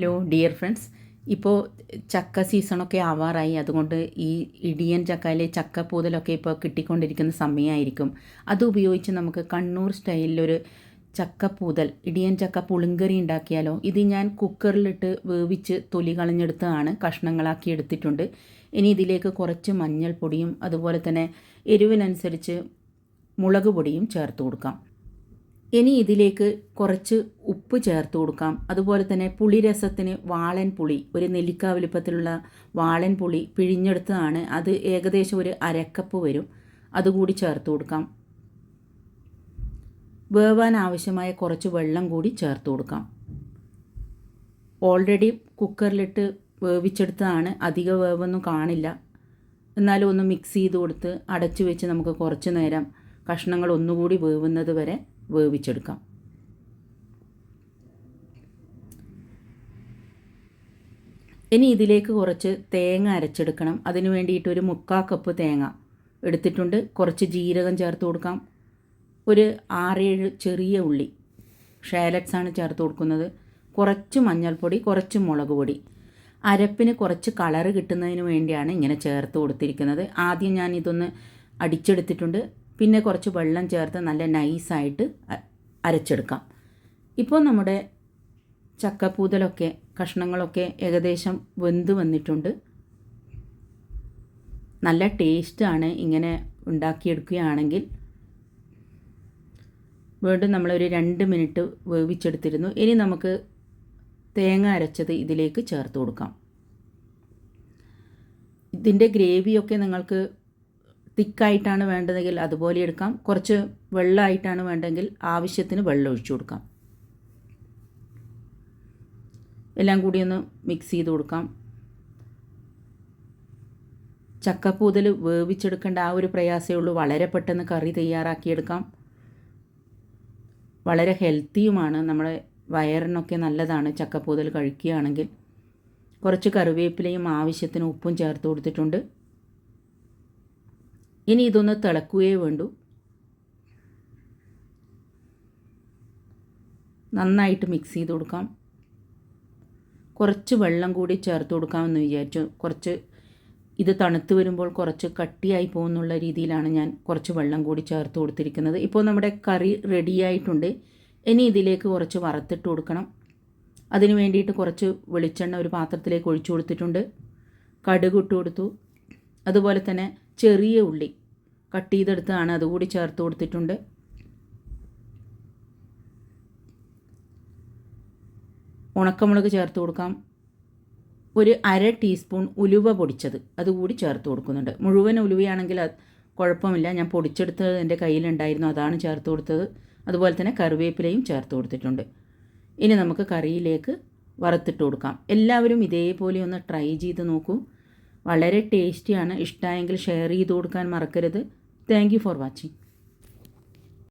Hello dear friends. ഇപ്പോൾ ചക്ക സീസണൊക്കെ ആവാറായി. അതുകൊണ്ട് ഈ ഇടിയൻ ചക്കയിലെ ചക്ക പൂതലൊക്കെ ഇപ്പോൾ കിട്ടിക്കൊണ്ടിരിക്കുന്ന സമയമായിരിക്കും അത് ഉപയോഗിച്ച് നമുക്ക് കണ്ണൂർ സ്റ്റൈലിലൊരു ചക്കപ്പൂതൽ ഇടിയൻ ചക്ക പുളിങ്കറി ഉണ്ടാക്കിയാലോ? ഇത് ഞാൻ കുക്കറിലിട്ട് വേവിച്ച് തൊലി കളഞ്ഞെടുത്തതാണ് കഷ്ണങ്ങളാക്കി എടുത്തിട്ടുണ്ട്. ഇനി ഇതിലേക്ക് കുറച്ച് മഞ്ഞൾപ്പൊടിയും അതുപോലെ തന്നെ എരിവിനനുസരിച്ച് മുളക് പൊടിയും ചേർത്ത് കൊടുക്കാം. ഇനി ഇതിലേക്ക് കുറച്ച് ഉപ്പ് ചേർത്ത് കൊടുക്കാം. അതുപോലെ തന്നെ പുളിരസത്തിന് വാളൻ പുളി ഒരു നെല്ലിക്ക വലുപ്പത്തിലുള്ള വാളൻ പുളി പിഴിഞ്ഞെടുത്തതാണ്. അത് ഏകദേശം ഒരു അരക്കപ്പ് വരും. അതുകൂടി ചേർത്ത് കൊടുക്കാം. വേവാൻ ആവശ്യമായ കുറച്ച് വെള്ളം കൂടി ചേർത്ത് കൊടുക്കാം. ഓൾറെഡി കുക്കറിലിട്ട് വേവിച്ചെടുത്തതാണ്. അധിക വേവൊന്നും കാണില്ല. എന്നാലും ഒന്ന് മിക്സ് ചെയ്ത് കൊടുത്ത് അടച്ചു വെച്ച് നമുക്ക് കുറച്ച് നേരം കഷ്ണങ്ങൾ ഒന്നുകൂടി വേവുന്നത് വരെ വേവിച്ചെടുക്കാം. ഇനി ഇതിലേക്ക് കുറച്ച് തേങ്ങ അരച്ചെടുക്കണം. അതിന് വേണ്ടിയിട്ട് ഒരു മുക്കാ കപ്പ് തേങ്ങ എടുത്തിട്ടുണ്ട്. കുറച്ച് ജീരകം ചേർത്ത് കൊടുക്കാം. ഒരു ആറേഴ് ചെറിയ ഉള്ളി ഷാലറ്റ്സ് ആണ് ചേർത്ത് കൊടുക്കുന്നത്. കുറച്ച് മഞ്ഞൾപ്പൊടി കുറച്ച് മുളക് പൊടി. അരപ്പിന് കുറച്ച് കളറ് കിട്ടുന്നതിന് വേണ്ടിയാണ് ഇങ്ങനെ ചേർത്ത് കൊടുത്തിരിക്കുന്നത്. ആദ്യം ഞാൻ ഇതൊന്ന് അടിച്ചെടുത്തിട്ടുണ്ട്. പിന്നെ കുറച്ച് വെള്ളം ചേർത്ത് നല്ല നൈസായിട്ട് അരച്ചെടുക്കാം. ഇപ്പോൾ നമ്മുടെ ചക്കപ്പൂതലൊക്കെ കഷ്ണങ്ങളൊക്കെ ഏകദേശം വെന്ത് വന്നിട്ടുണ്ട്. നല്ല ടേസ്റ്റാണ് ഇങ്ങനെ ഉണ്ടാക്കിയെടുക്കുകയാണെങ്കിൽ. വീണ്ടും നമ്മളൊരു രണ്ട് മിനിറ്റ് വേവിച്ചെടുത്തിരുന്നു. ഇനി നമുക്ക് തേങ്ങ അരച്ചത് ഇതിലേക്ക് ചേർത്ത് കൊടുക്കാം. ഇതിന്റെ ഗ്രേവിയൊക്കെ നിങ്ങൾക്ക് തിക്കായിട്ടാണ് വേണ്ടതെങ്കിൽ അതുപോലെ എടുക്കാം. കുറച്ച് വെള്ളമായിട്ടാണ് വേണ്ടതെങ്കിൽ ആവശ്യത്തിന് വെള്ളം ഒഴിച്ചു കൊടുക്കാം. എല്ലാം കൂടി ഒന്ന് മിക്സ് ചെയ്ത് കൊടുക്കാം. ചക്കപ്പൂതൽ വേവിച്ചെടുക്കേണ്ട ആ ഒരു പ്രയാസമേ ഉള്ളൂ. വളരെ പെട്ടെന്ന് കറി തയ്യാറാക്കിയെടുക്കാം. വളരെ ഹെൽത്തിയുമാണ്. നമ്മുടെ വയറിനൊക്കെ നല്ലതാണ് ചക്കപ്പൂതൽ കഴിക്കുകയാണെങ്കിൽ. കുറച്ച് കറിവേപ്പിലയും ആവശ്യത്തിന് ഉപ്പും ചേർത്ത് കൊടുത്തിട്ടുണ്ട്. ഇനി ഇതൊന്ന് തിളക്കുകയേ വേണ്ടൂ. നന്നായിട്ട് മിക്സ് ചെയ്ത് കൊടുക്കാം. കുറച്ച് വെള്ളം കൂടി ചേർത്ത് കൊടുക്കാമെന്ന് വിചാരിച്ചു. കുറച്ച് ഇത് തണുത്ത് വരുമ്പോൾ കുറച്ച് കട്ടിയായി പോകുന്നുള്ള രീതിയിലാണ് ഞാൻ കുറച്ച് വെള്ളം കൂടി ചേർത്ത് കൊടുത്തിരിക്കുന്നത്. ഇപ്പോൾ നമ്മുടെ കറി റെഡിയായിട്ടുണ്ട് ഇനി ഇതിലേക്ക് കുറച്ച് വറുത്തിട്ട് കൊടുക്കണം. അതിന് വേണ്ടിയിട്ട് കുറച്ച് വെളിച്ചെണ്ണ ഒരു പാത്രത്തിലേക്ക് ഒഴിച്ചു കൊടുത്തിട്ടുണ്ട്. കടുക് ഇട്ട് കൊടുത്തു. അതുപോലെ തന്നെ ചെറിയ ഉള്ളി കട്ട് ചെയ്തെടുത്താണ് അതുകൂടി ചേർത്ത് കൊടുത്തിട്ടുണ്ട്. ഉണക്കമുളക് ചേർത്ത് കൊടുക്കാം. ഒരു അര ടീസ്പൂൺ ഉലുവ പൊടിച്ചത് അതുകൂടി ചേർത്ത് കൊടുക്കുന്നുണ്ട്. മുഴുവൻ ഉലുവയാണെങ്കിൽ കുഴപ്പമില്ല. ഞാൻ പൊടിച്ചെടുത്തത് എന്റെ കയ്യിലുണ്ടായിരുന്നു അതാണ് ചേർത്ത് കൊടുത്തത്. അതുപോലെ തന്നെ കറിവേപ്പിലയും ചേർത്ത് കൊടുത്തിട്ടുണ്ട്. ഇനി നമുക്ക് കറിയിലേക്ക് വറുത്തിട്ട് കൊടുക്കാം. എല്ലാവരും ഇതേപോലെ ഒന്ന് ട്രൈ ചെയ്ത് നോക്കൂ. വളരെ ടേസ്റ്റിയാണ് ഇഷ്ടമായെങ്കിൽ ഷെയർ ചെയ്ത് കൊടുക്കാൻ മറക്കരുത്. Thank for watching